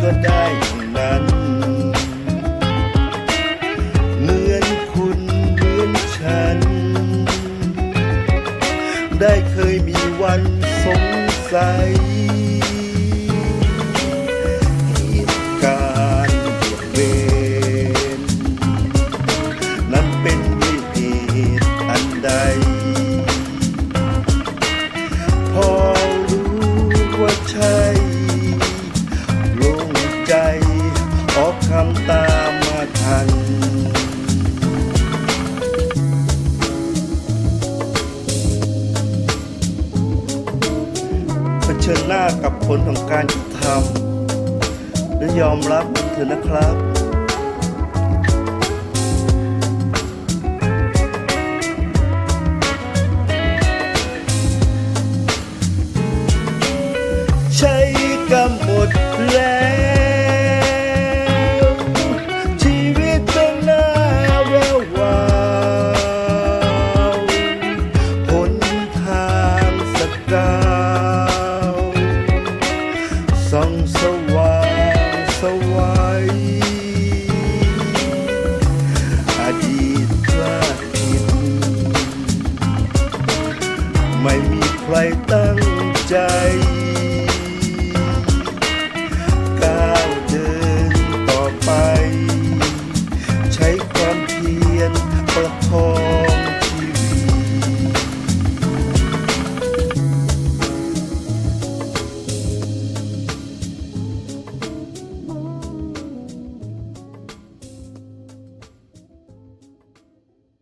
ก็ได้นั้น เหมือนคุณเหมือนฉัน ได้เคยมีวันสงสัย ทำตามมาทัน เผชิญหน้ากับผลของการทำและยอมรับมันเถอะนะครับใช้กำหมดแล้ว ไม่มีใครตั้งใจก้าวเดินต่อไป ใช้ความเพียรประคอง